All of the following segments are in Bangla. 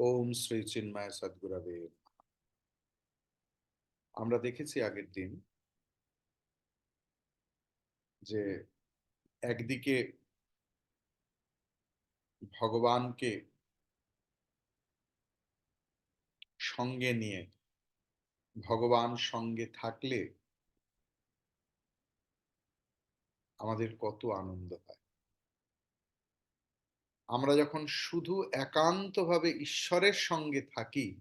ওম শ্রী চিন্ময় সদ্গুরবে আমরা দেখেছি আগের দিন যে একদিকে ভগবানকে সঙ্গে নিয়ে, ভগবান সঙ্গে থাকলে আমাদের কত আনন্দ হয়। আমরা যখন শুধু একান্তভাবে ঈশ্বরের সঙ্গে থাকি,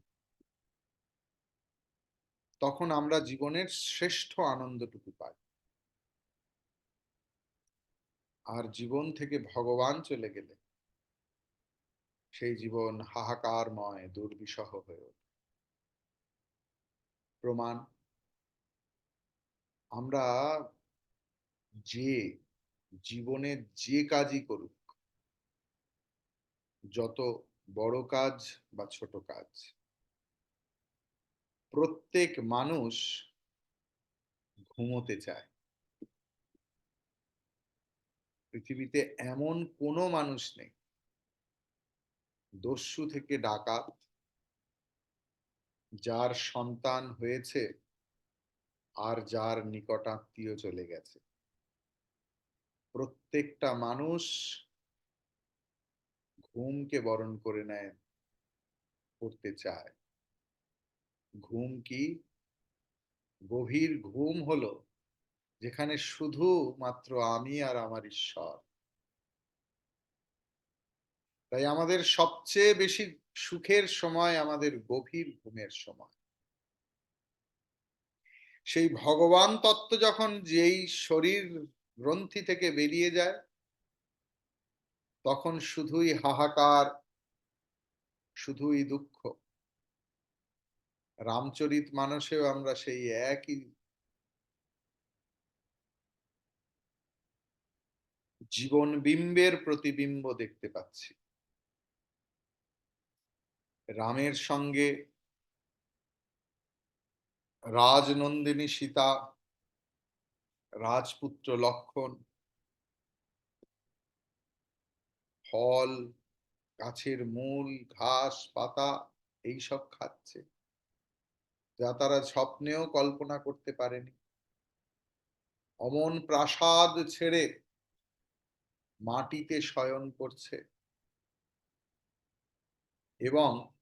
তখন আমরা জীবনের শ্রেষ্ঠ আনন্দটুকু পাই। আর জীবন থেকে ভগবান চলে গেলে সেই জীবন হাহাকারময়, দুর্বিষহ হয়ে ওঠে। প্রমাণ, আমরা যে জীবনে যে কাজই করুক যত বড় কাজ বা ছোট কাজ। প্রত্যেক মানুষ ঘুমোতে চায়। পৃথিবীতে এমন কোনো মানুষ নেই। দস্যু থেকে ডাকাত, যার সন্তান হয়েছে আর যার নিকটাত্মীয় চলে গেছে। প্রত্যেকটা মানুষ ঘুমকে বরণ করে নেয় করতে চায়। ঘুম কি? গভীর ঘুম হলো, যেখানে শুধু মাত্র আমি আর আমার ঈশ্বর। তাই আমাদের সবচেয়ে বেশি সুখের সময় আমাদের গভীর ঘুমের সময়। সেই ভগবান তত্ত্ব যখন যেই শরীর গ্রন্থি থেকে বেরিয়ে যায় তখন শুধুই হাহাকার, শুধুই দুঃখ। রামচরিত মানুষেও আমরা সেই একই জীবন বিম্বের প্রতিবিম্ব দেখতে পাচ্ছি। রামের সঙ্গে রাজনন্দিনী সীতা, রাজপুত্র লক্ষণ ফল, গাছের মূল, ঘাস, পাতা এইসব খাচ্ছে। যা তারা স্বপ্নেও কল্পনা করতে পারেনি। অমন প্রাসাদ ছেড়ে মাটিতে শয়ন করছে। এবং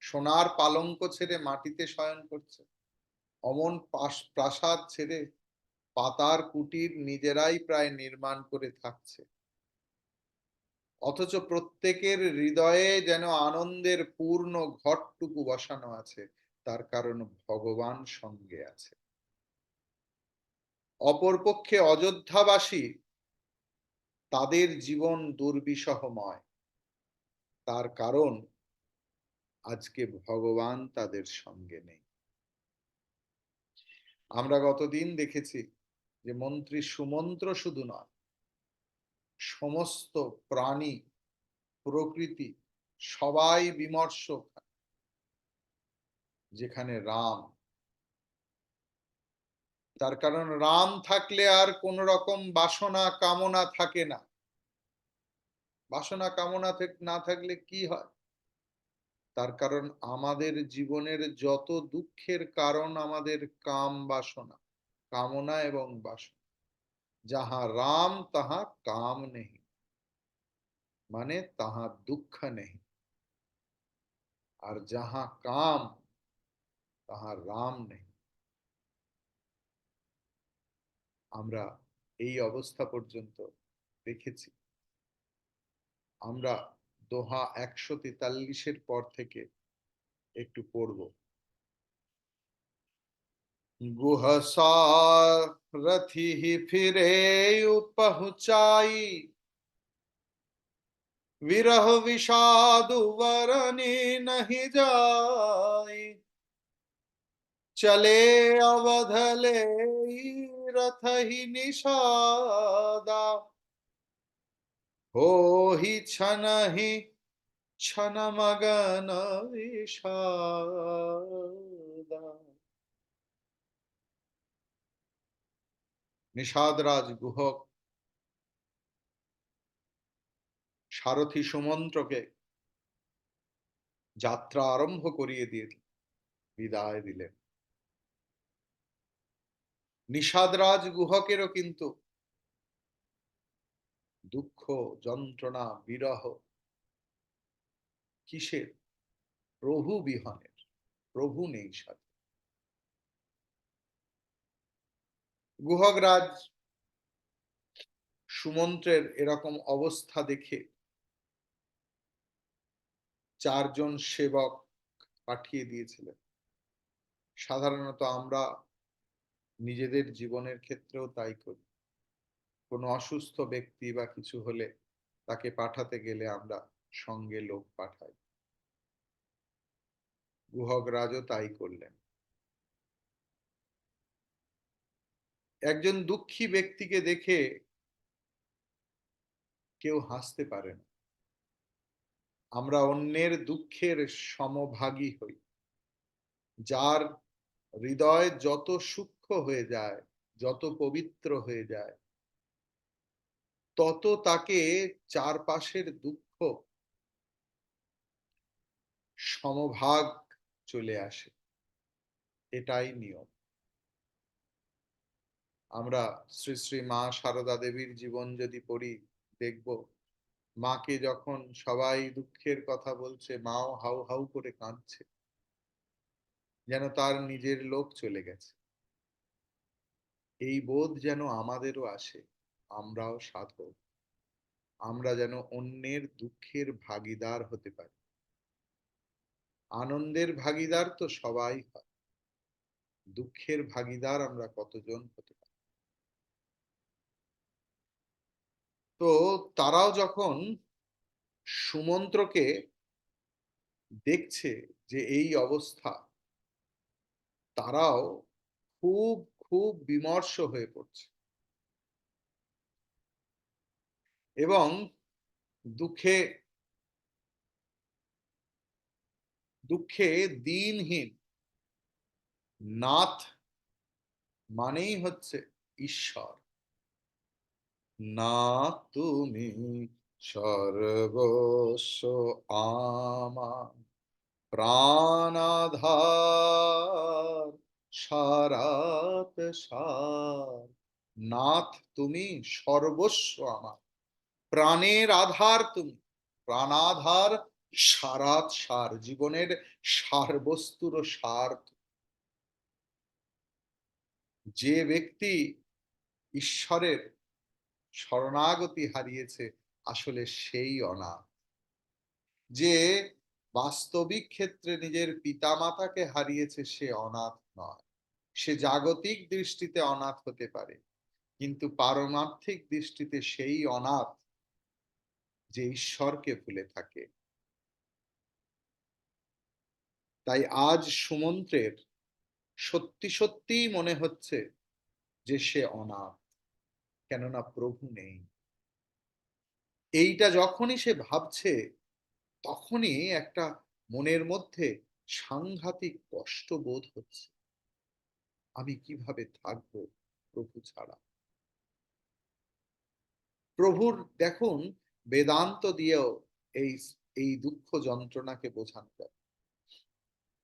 সোনার পালঙ্ক ছেড়ে মাটিতে শয়ন করছে। অমন প্রাসাদ ছেড়ে পাতার কুটির নিজেরাই প্রায় নির্মাণ করে থাকছে। অথচ প্রত্যেকের হৃদয়ে যেন আনন্দের পূর্ণ ঘরটুকু বসানো আছে, তার কারণ ভগবান সঙ্গে আছে। অপরপক্ষে অযোধ্যাবাসী, তাদের জীবন দুর্বিষহময়। তার কারণ আজকে ভগবান তাদের সঙ্গে নেই। আমরা গতদিন দেখেছি যে মন্ত্রী সুমন্ত্র শুধু নয় সমস্ত প্রাণী, প্রকৃতি সবাই বিমর্ষ যেখানে রাম। তার কারণ রাম থাকলে আর কোন রকম বাসনা কামনা থাকে না। বাসনা কামনা না থাকলে কি হয়? তার কারণ আমাদের জীবনের যত দুঃখের কারণ আমাদের কাম বাসনা, কামনা এবং বাসনা। যাহা রাম তাহা কাম নেই মানে তাহা দুঃখ নেই আর যাহা কাম তাহা রাম নেই আমরা এই অবস্থা পর্যন্ত দেখেছি আমরা দোহা একশো তেতাল্লিশের পর থেকে একটু পড়ব रथी ही फिरे पहुंचाई विरह विषाद वरनी नहीं जाई चले अवधले रथ ही निषादा हो ही छन ही छन मगन विषादा নিষাদরাজ গুহক সারথী সুমন্ত্রকে যাত্রা আরম্ভ করিয়ে দিয়ে বিদায় দিলেন। নিষাদরাজ গুহকেরও কিন্তু দুঃখ, যন্ত্রণা, বিরহ কিসের? প্রভু বিহনের, প্রভু নেই সাথে। গুহকরাজ সুমন্ত্রের এরকম অবস্থা দেখে চারজন সেবক পাঠিয়ে দিয়েছিলেন। সাধারণত আমরা নিজেদের জীবনের ক্ষেত্রেও তাই করি। কোনো অসুস্থ ব্যক্তি বা কিছু হলে তাকে পাঠাতে গেলে আমরা সঙ্গে লোক পাঠাই। গুহকরাজও তাই করলেন। একজন দুঃখী ব্যক্তিকে দেখে কেউ হাসতে পারে না। আমরা অন্যের দুঃখের সমভাগী হই। যার হৃদয় যত সূক্ষ্ম হয়ে যায়, যত পবিত্র হয়ে যায়, তত তাকে চারপাশের দুঃখ সমভাগ চলে আসে। এটাই নিয়ম। আমরা শ্রী শ্রী মা সারদা দেবীর জীবন যদি পড়ি, দেখব। মাকে যখন সবাই দুঃখের কথা বলছে, মাও হাউ হাউ করে কাঁদছে। যেন তার নিজের লোক চলে গেছে। এই বোধ যেন আমাদেরও আসে, আমরাও সাধক। আমরা যেন অন্যের দুঃখের ভাগিদার হতে পারি। আনন্দের ভাগিদার তো সবাই হয়। দুঃখের ভাগিদার আমরা কতজন হতে তো তারাও যখন সুমন্ত্রকে দেখছে যে এই অবস্থা, তারাও খুব খুব বিমর্ষ হয়ে পড়ছে। এবং দুঃখে দুঃখে দিনহীন নাথ মানেই হচ্ছে ঈশ্বর। না তুমি সর্বস্ব আমার। প্রাণাধার সারাত সার। নাথ তুমি সর্বস্ব আমার। প্রাণের আধার তুমি। প্রাণাধার সারাত সার। জীবনের সার বস্তুর সার যে ব্যক্তি ঈশ্বরের শরণাগতি হারিয়েছে আসলে সেই অনাথ। যে বাস্তবিক ক্ষেত্রে নিজের পিতামাতাকে হারিয়েছে সে অনাথ নয়। সে জাগতিক দৃষ্টিতে অনাথ হতে পারে, কিন্তু পারমার্থিক দৃষ্টিতে সেই অনাথ যে ঈশ্বরকে ভুলে থাকে। তাই আজ সুমন্ত্রের সত্যি সত্যিই মনে হচ্ছে যে সে অনাথ। কেননা প্রভু নেই। এইটা যখনই সে ভাবছে, তখনই একটা মনের মধ্যে সাংঘাতিক কষ্ট বোধ হচ্ছে। আমি কীভাবে থাকব প্রভু ছাড়া? প্রভুর দেখুন, বেদান্ত দিয়েও এই এই দুঃখ যন্ত্রণাকে বোঝানো যায়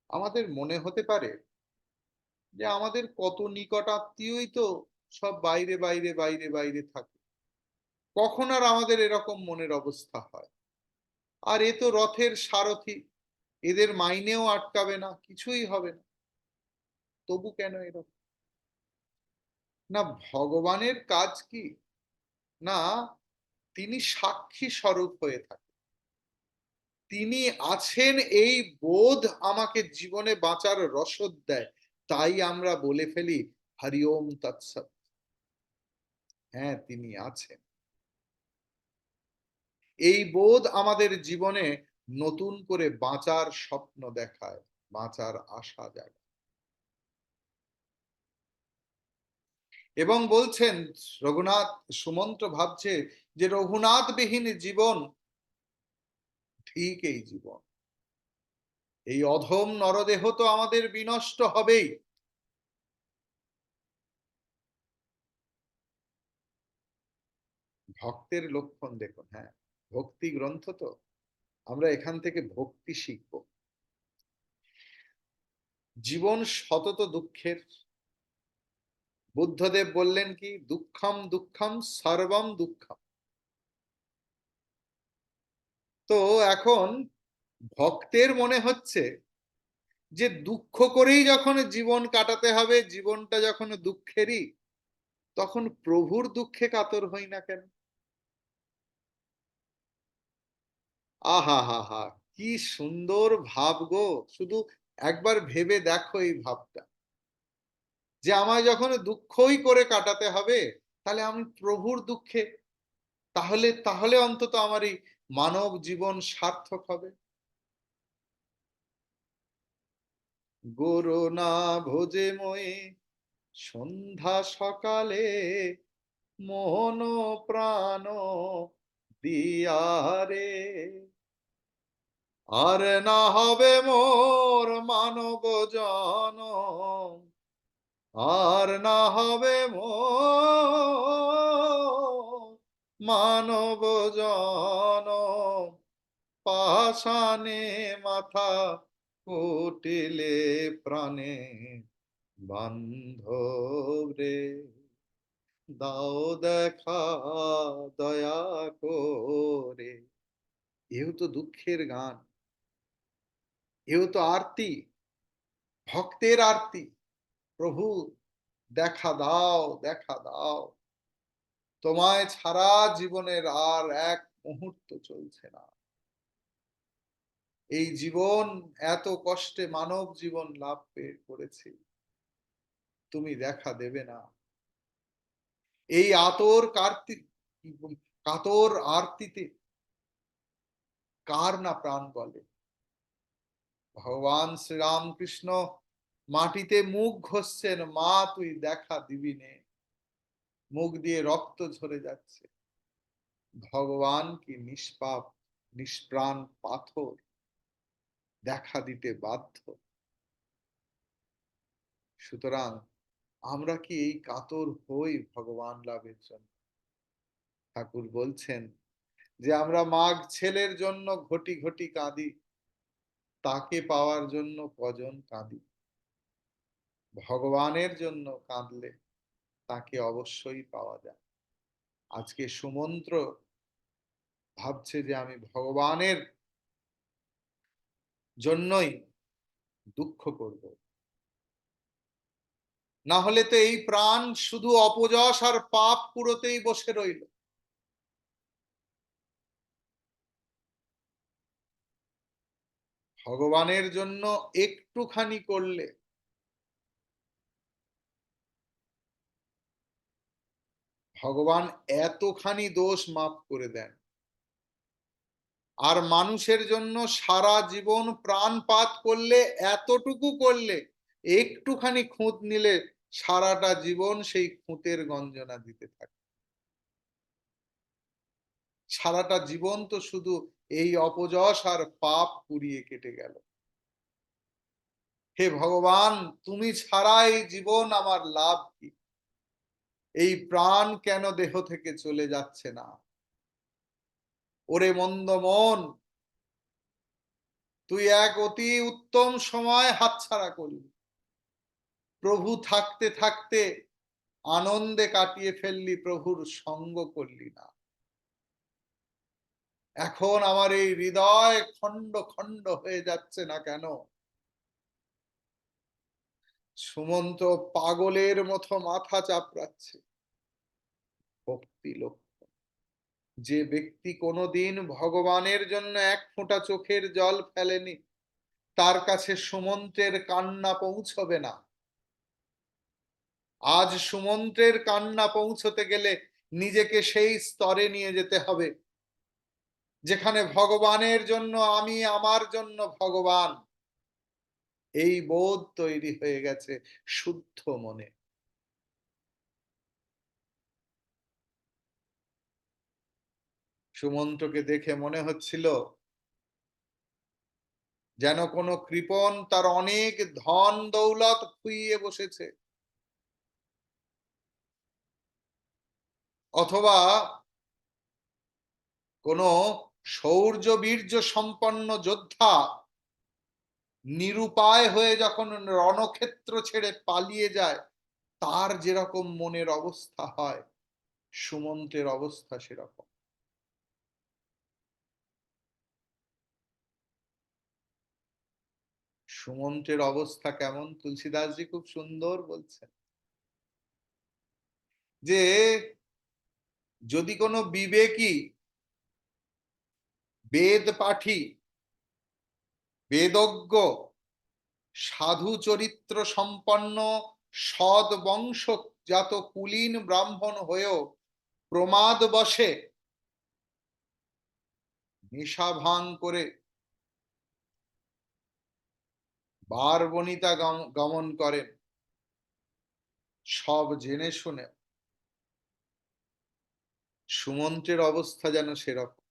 আমাদের মনে হতে পারে যে আমাদের কত নিকট আত্মীয়ই তো সব বাইরে বাইরে বাইরে বাইরে থাকে। কখন আর আমাদের এরকম মনের অবস্থা হয়? আর এ তো রথের সারথি, এদের মাইনেও আটকাবে না, কিছুই হবে না। তবু কেন এরকম? না, ভগবানের কাজ কি? না, তিনি সাক্ষী স্বরূপ হয়ে থাকে। তিনি আছেন এই বোধ আমাকে জীবনে বাঁচার রসদ দেয়। তাই আমরা বলে ফেলি হরিওম তৎসৎ। হ্যাঁ তিনি আছেন। এই বোধ আমাদের জীবনে নতুন করে বাঁচার স্বপ্ন দেখায়, বাঁচার আশা জাগায়। এবং বলছেন, রঘুনাথ সুমন্ত্র ভাবছে যে রঘুনাথ বিহীন জীবন ঠিক এই জীবন। এই অধম নরদেহ তো আমাদের বিনষ্ট হবেই। ভক্তের লক্ষণ দেখুন হ্যাঁ ভক্তি গ্রন্থ তো, আমরা এখান থেকে ভক্তি শিখব। জীবন সতত দুঃখের, বুদ্ধদেব বললেন কি, দুঃখম দুঃখম সর্বম দুঃখম। তো এখন ভক্তের মনে হচ্ছে যে দুঃখ করেই যখন জীবন কাটাতে হবে, জীবনটা যখন দুঃখেরই, তখন প্রভুর দুঃখে কাতর হই না কেন? আহা, হা হা, কি সুন্দর ভাব গো। শুধু একবার ভেবে দেখো এই ভাবটা। যে আমায় যখন দুঃখই করে কাটাতে হবে, তাহলে আমি প্রভুর দুঃখে, তাহলে তাহলে অন্তত আমার এই মানব জীবন সার্থক হবে। গুরু না ভোজে ময়ে সন্ধ্যা সকালে মোহন প্রাণ দিয়ারে আর না হবে মোর মানব জন। আর না হবে মোর মানব জন। পাশানে মাথা কুটিলে প্রাণে বান্ধব রে। দাও দেখা দয়া করে। এও তো দুঃখের গান। এও তো আরতি। ভক্তের আরতি। প্রভু, দেখা দাও দেখা দাও। তোমায় ছাড়া জীবনের আর এক মুহূর্ত চলছে না। এই জীবন, এত কষ্টে মানব জীবন লাভ করেছি তুমি দেখা দেবে না। এই আতর কার্তিক কাতর আরতিতে কার না প্রাণ বলে? ভগবান শ্রীরামকৃষ্ণ মাটিতে মুখ ঘষছেন, মা তুই দেখা দিবি নে। মুখ দিয়ে রক্ত ঝরে যাচ্ছে। ভগবান কি নিষ্পাপ, নিষ্প্রাণ পাথর? দেখা দিতে বাধ্য। সুতরাং আমরা কি এই কাতর হই ভগবান লাভের জন্য? ঠাকুর বলছেন যে আমরা মাঘ ছেলের জন্য ঘটি ঘটি কাঁদি। তাকে পাওয়ার জন্য কজন কাঁদি? ভগবানের জন্য কাঁদলে তাকে অবশ্যই পাওয়া যায়। আজকে সুমন্ত্র ভাবছে যে আমি ভগবানের জন্যই দুঃখ করব। না হলে তো এই প্রাণ শুধু অপযশ আর পাপ পুরোতেই বসে রইল। ভগবানের জন্য একটুখানি করলে ভগবান এতখানি দোষ মাফ করে দেন। আর মানুষের জন্য সারা জীবন প্রাণপাত করলে, এতটুকু করলে, একটুখানি খুঁত নিলে সারাটা জীবন সেই খুঁতের গঞ্জনা দিতে থাকে। সারাটা জীবন তো শুধু এই অপযশ আর পাপ পুড়িয়ে কেটে গেল। হে ভগবান, তুমি ছাড়া এই জীবন আমার লাভ কি? এই প্রাণ কেন দেহ থেকে চলে যাচ্ছে না? ওরে মন্দ মন, তুই এক অতি উত্তম সময় হাতছাড়া করলি। প্রভু থাকতে থাকতে আনন্দে কাটিয়ে ফেললি, প্রভুর সঙ্গ করলি না। এখন আমার এই হৃদয় খণ্ড খণ্ড হয়ে যাচ্ছে না কেন? সুমন্ত পাগলের মতো মাথা চাপড়াচ্ছে। ভক্তি লক্ষ্য যে ব্যক্তি কোনোদিন ভগবানের জন্য এক ফোঁটা চোখের জল ফেলেনি, তার কাছে সুমন্ত্রের কান্না পৌঁছবে না। আজ সুমন্ত্রের কান্না পৌঁছতে গেলে নিজেকে সেই স্তরে নিয়ে যেতে হবে। যেখানে ভগবানের জন্য, আমি আমার জন্য ভগবান। এই বোধ তৈরি হয়ে গেছে শুদ্ধ মনে। সুমন্তকে দেখে মনে হচ্ছিল যেন কোনো কৃপন তার অনেক ধন দৌলত খুইয়ে বসেছে। অথবা কোন শৌর্য বীর্য সম্পন্ন যোদ্ধা নিরুপায় হয়ে যখন রণক্ষেত্র ছেড়ে পালিয়ে যায়, তার যেরকম মনের অবস্থা হয়, সুমন্তের অবস্থা সেরকম। সুমন্তের অবস্থা কেমন? তুলসীদাসজি খুব সুন্দর বলছেন। যে যদি কোনো বিবেকী বেদ পাঠী বেদজ্ঞ সাধু চরিত্র সম্পন্ন সদ বংশ বংশজাত কুলীন ব্রাহ্মণ হয়েও প্রমাদ বসে নেশা ভাঙ করে। বার বনিতা গমন করেন। সব জেনে শুনে। সুমন্ত্রের অবস্থা যেন সেরকম।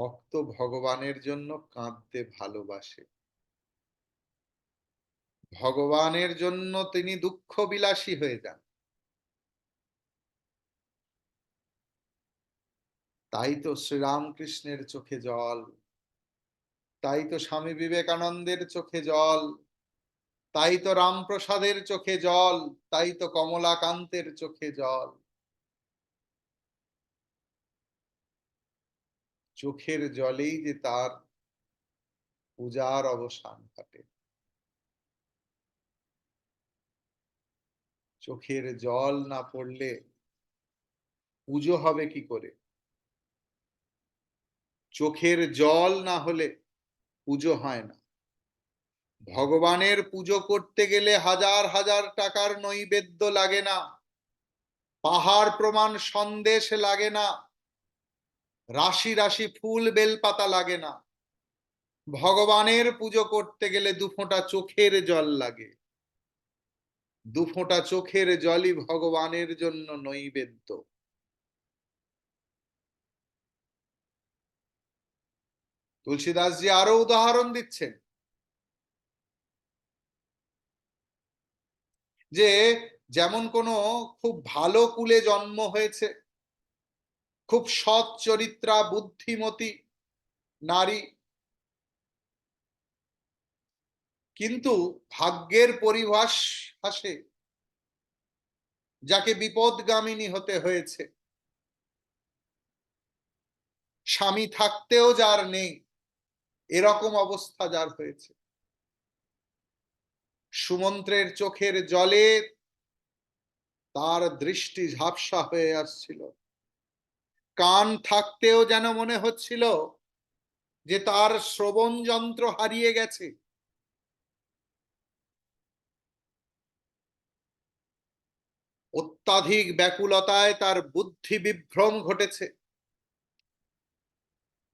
ভক্ত ভগবানের জন্য কাঁদতে ভালোবাসে। ভগবানের জন্য তিনি দুঃখ বিলাসী হয়ে যান। তাই তো শ্রীরামকৃষ্ণের চোখে জল, তাই তো স্বামী বিবেকানন্দের চোখে জল, তাই তো রামপ্রসাদের চোখে জল, তাই তো কমলাকান্তের চোখে জল। চোখের জলেই যে তার পূজার অবসান ঘটে। চোখের জল না পড়লে পুজো হবে কি করে? চোখের জল না হলে পুজো হয় না। ভগবানের পুজো করতে গেলে হাজার হাজার টাকার নৈবেদ্য লাগে না। পাহাড় প্রমাণ সন্দেশ লাগে না। রাশি রাশি ফুল বেলপাতা লাগে না। ভগবানের পুজো করতে গেলে দুফোঁটা চোখের জল লাগে। দুফোঁটা চোখের জলই ভগবানের জন্য নৈবেদ্য। তুলসীদাসজি আরও উদাহরণ দিচ্ছেন। যে, যেমন কোনো খুব ভালো কুলে জন্ম হয়েছে খুব সৎ চরিত্রা, বুদ্ধিমতী নারী। কিন্তু ভাগ্যের পরিভাস হাসে যাকে বিপদগামিনী হতে হয়েছে। স্বামী থাকতেও যার নেই, এরকম অবস্থা যার হয়েছে। সুমন্ত্রের চোখের জলে তার দৃষ্টি ঝাপসা হয়ে আসছিল। কান থাকতেও যেন মনে হচ্ছিল যে তার শ্রবণ যন্ত্র হারিয়ে গেছে। অত্যাধিক ব্যাকুলতায় তার বুদ্ধি বিভ্রম ঘটেছে।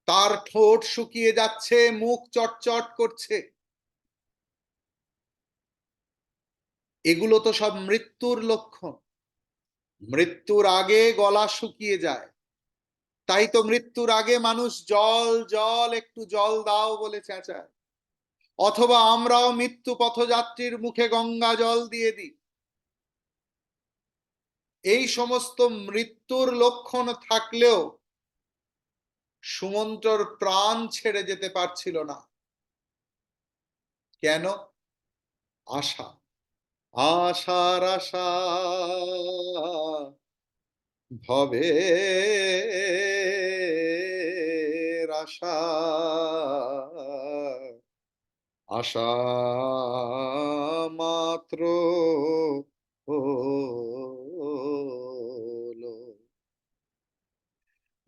তার ঠোঁট শুকিয়ে যাচ্ছে, মুখ চটচট করছে। এগুলো তো সব মৃত্যুর লক্ষণ। মৃত্যুর আগে গলা শুকিয়ে যায়। তাই তো মৃত্যুর আগে মানুষ জল জল, একটু জল দাও বলে চেঁচায় অথবা আমরাও মৃত্যু পথযাত্রীর মুখে গঙ্গা জল দিয়ে দিই। এই সমস্ত মৃত্যুর লক্ষণ থাকলেও সুমন্ত্রর প্রাণ ছেড়ে যেতে পারছিল না। কেন? আশা। আশার আশা। ভবে আশা আশা মাত্র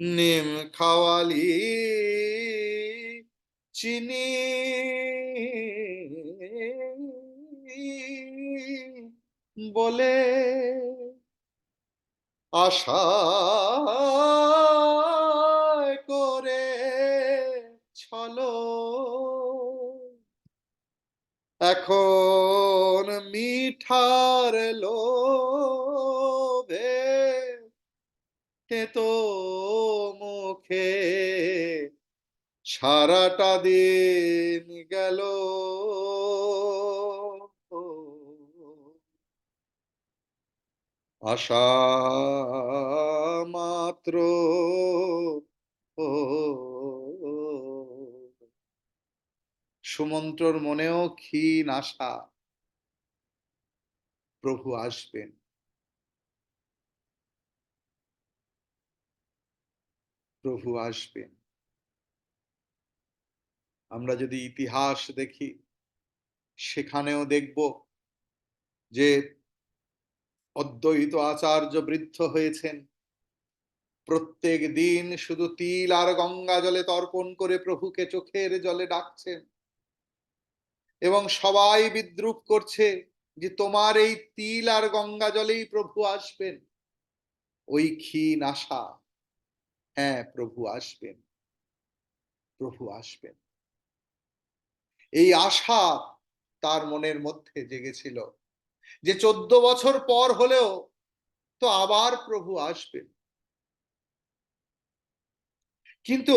নিম খাওয়ালি চিনি বলে আশা করে ছলো। এখন মিঠার লোভে তো মুখে সারাটা দিন গেল। আশা মাত্র। সুমন্ত্রর মনেও ক্ষীণ আশা। প্রভু আসবেন। প্রভু আসবেন। আমরা যদি ইতিহাস দেখি, সেখানেও দেখব যে অদ্বৈত আচার্য বৃদ্ধ হয়েছেন। প্রত্যেক দিন শুধু তিল আর গঙ্গা জলে তর্পণ করে প্রভুকে চোখের জলে ডাকছেন। এবং সবাই বিদ্রুপ করছে যে তোমার এই তিল আর গঙ্গা জলেই প্রভু আসবেন। ওই ক্ষীণ আশা। হ্যাঁ প্রভু আসবেন। প্রভু আসবেন। এই আশা তার মনের মধ্যে জেগেছিল। যে চোদ্দ বছর পর হলেও তো আবার প্রভু আসবেন। কিন্তু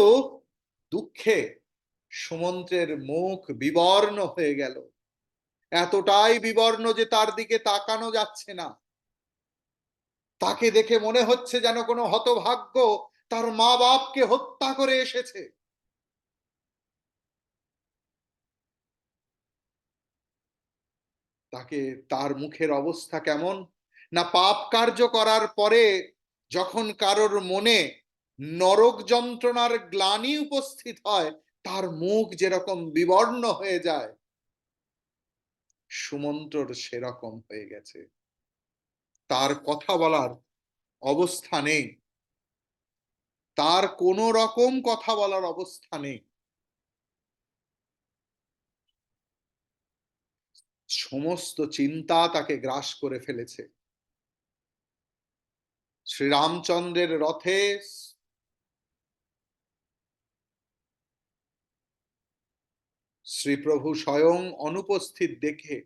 দুঃখে সুমন্ত্রের মুখ বিবর্ণ হয়ে গেল। এতটাই বিবর্ণ যে তার দিকে তাকানো যাচ্ছে না। তাকে দেখে মনে হচ্ছে যেন কোনো হতভাগ্য তার মা বাপকে হত্যা করে এসেছে। তাকে তার মুখের অবস্থা কেমন? না পাপ কার্য করার পরে যখন কারোর মনে নরক যন্ত্রণার গ্লানি উপস্থিত হয়, তার মুখ যেরকম বিবর্ণ হয়ে যায়, সুমন্ত্রর সেরকম হয়ে গেছে। তার কথা বলার অবস্থা নেই। তার কোন রকম কথা বলার অবস্থা নেই। সমস্ত চিন্তা তাকে গ্রাস করে ফেলেছে। শ্রীরামচন্দ্রের রথে শ্রীপ্রভু স্বয়ং অনুপস্থিত দেখে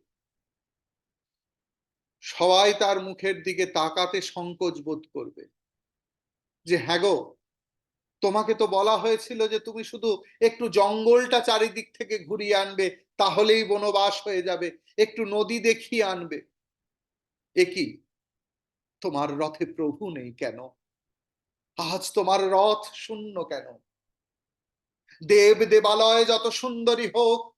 সবাই তার মুখের দিকে তাকাতে সংকোচ বোধ করবে। যে হ্যাঁ গো, তোমাকে তো বলা হয়েছিল যে তুমি শুধু একটু জঙ্গলটা চারিদিক থেকে ঘুরিয়ে আনবে, তাহলেই বনবাস হয়ে যাবে। একটু নদী দেখিয়ে আনবে। একই তোমার রথে প্রভু নেই কেন? আজ তোমার রথ শূন্য কেন? দেব দেবালয় যত সুন্দরী হোক,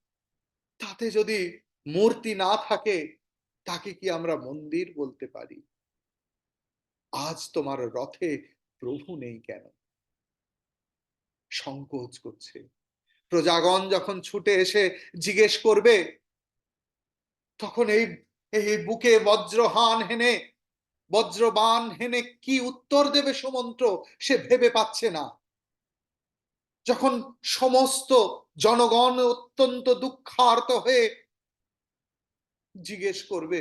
তাতে যদি মূর্তি না থাকে, তাকে কি আমরা মন্দির বলতে পারি? আজ তোমার রথে প্রভু নেই কেন? সংকোচ করছে। প্রজাগণ যখন ছুটে এসে জিজ্ঞেস করবে তখন এই এই বুকে বজ্রহান হেনে, বজ্রবান হেনে কি উত্তর দেবে সমন্ত্র সে ভেবে পাচ্ছে না। যখন সমস্ত জনগণ অত্যন্ত দুঃখার্ত হয়ে জিজ্ঞেস করবে,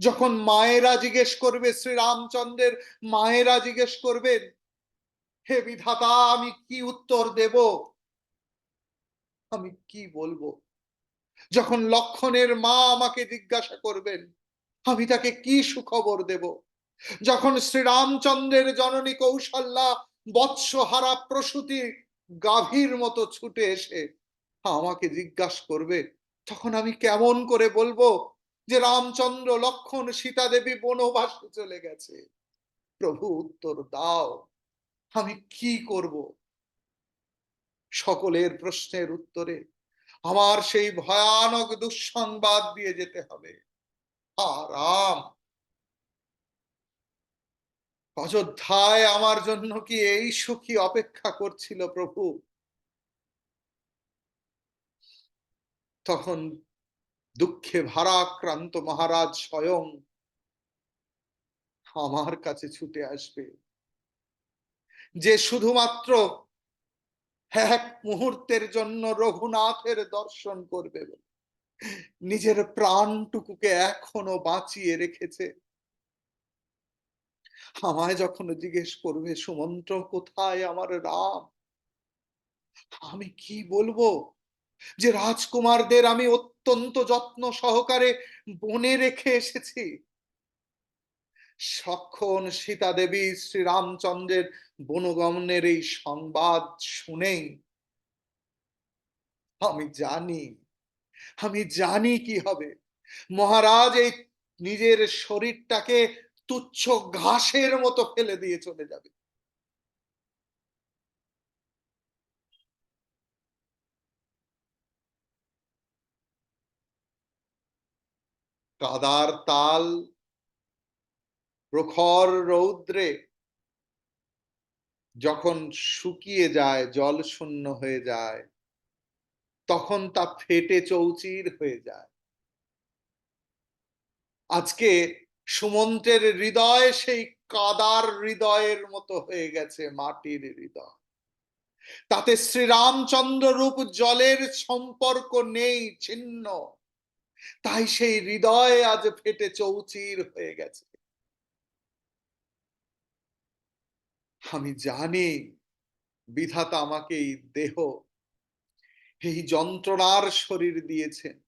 যখন মায়েরা জিজ্ঞেস করবে, শ্রীরামচন্দ্রের মায়েরা জিজ্ঞেস করবেন হে বিধাতা, আমি কি উত্তর দেব? আমি কি বলব? যখন লক্ষণের মা আমাকে জিজ্ঞাসা করবেন, আমি তাকে কি সুখবর দেব? যখন শ্রীরামচন্দ্রের জননী কৌশল্যা বৎসহারা প্রসূতি গাভীর মতো ছুটে এসে আমাকে জিজ্ঞাসা করবে, তখন আমি কেমন করে বলব যে রামচন্দ্র লক্ষণ সীতা দেবী বনবাসে চলে গেছে। প্রভু উত্তর দাও, আমি কি করব? সকলের প্রশ্নের উত্তরে আমার সেই ভয়ানক দুঃসংবাদ দিয়ে যেতে হবে। রাম। অযোধ্যায় আমার জন্য কি এই সুখী অপেক্ষা করছিল প্রভু? তখন দুঃখে ভারাক্রান্ত মহারাজ স্বয়ং আমার কাছে ছুটে আসবে। যে শুধুমাত্র এক মুহূর্তের জন্য রঘুনাথের দর্শন করবে নিজের প্রাণটুকুকে এখনও বাঁচিয়ে রেখেছে। আমায় যখন জিজ্ঞেস করবে, সুমন্ত্র, কোথায় আমার রাম? আমি কি বলব? যে রাজকুমারদের আমি অত্যন্ত যত্ন সহকারে বনে রেখে এসেছি। সক্ষণ সীতা দেবী শ্রীরামচন্দ্রের বনগমনের এই সংবাদ শুনেই আমি জানি আমি জানি কি হবে। মহারাজ এই নিজের শরীরটাকে তুচ্ছ ঘাসের মতো ফেলে দিয়ে চলে যাবে। কাদার তাল প্রখর রৌদ্রে যখন শুকিয়ে যায়, জল শূন্য হয়ে যায়, তখন তা ফেটে চৌচির হয়ে যায়। আজকে সুমন্ত্রের হৃদয় সেই কাদার হৃদয়ের মতো হয়ে গেছে মাটির হৃদয়। তাতে শ্রীরামচন্দ্র রূপ জলের সম্পর্ক নেই, ছিন্ন। তাই সেই হৃদয় আজ ফেটে চৌচির হয়ে গেছে। আমি জানি বিধাতা আমাকে এই দেহ, এই যন্ত্রণার শরীর দিয়েছেন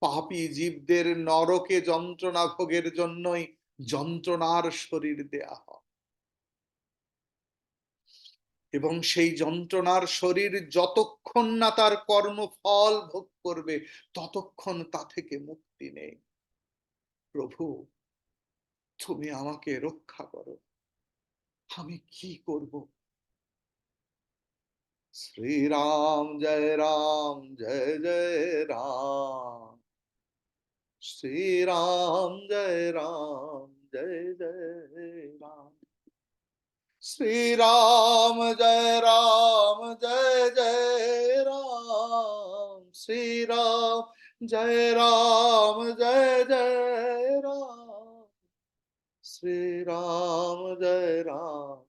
পাপী জীবদের নরকে যন্ত্রণা ভোগের জন্যই যন্ত্রণার শরীর দেয়া হয়। এবং সেই যন্ত্রণার শরীর যতক্ষণ না তার কর্মফল ভোগ করবে, ততক্ষণ তা থেকে মুক্তি নেই। প্রভু, তুমি আমাকে রক্ষা করো। আমি কি করব? শ্রীরাম, জয় রাম, জয় জয় রাম। শ্রীরাম, জয় রাম, জয় জয় রাম। শ্রীরাম, জয় রাম, জয় জয় রাম। শ্রীরাম, জয় রাম, জয় জয় রাম। श्री राम जय राम,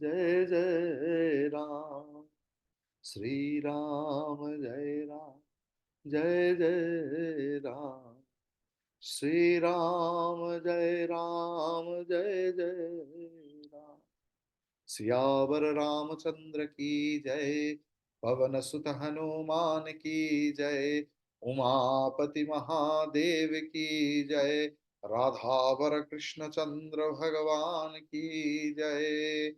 जय जय राम। श्री राम जय राम, जय जय राम। श्री राम जय राम, जय जय राम। सियावर रामचंद्र की जय, पवन सुत हनुमान की जय, उमापति महादेव की जय राधावर कृष्ण चंद्र भगवान की जय।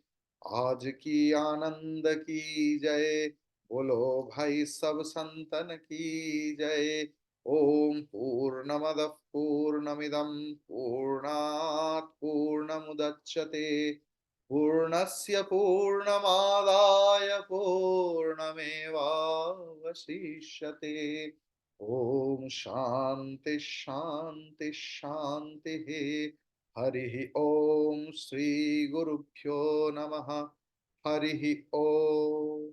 आज की आनंद की जय। बोलो भाई सब संतन की जय। ॐ पूर्णमदः पूर्णमिदं पूर्णात् पूर्णमुदच्यते पूर्णस्य पूर्णमादाय पूर्णमेवावशिष्यते। ॐ शान्ति शान्ति शान्तिः हरिः ॐ श्रीगुरुभ्यो नमः। हरिः ॐ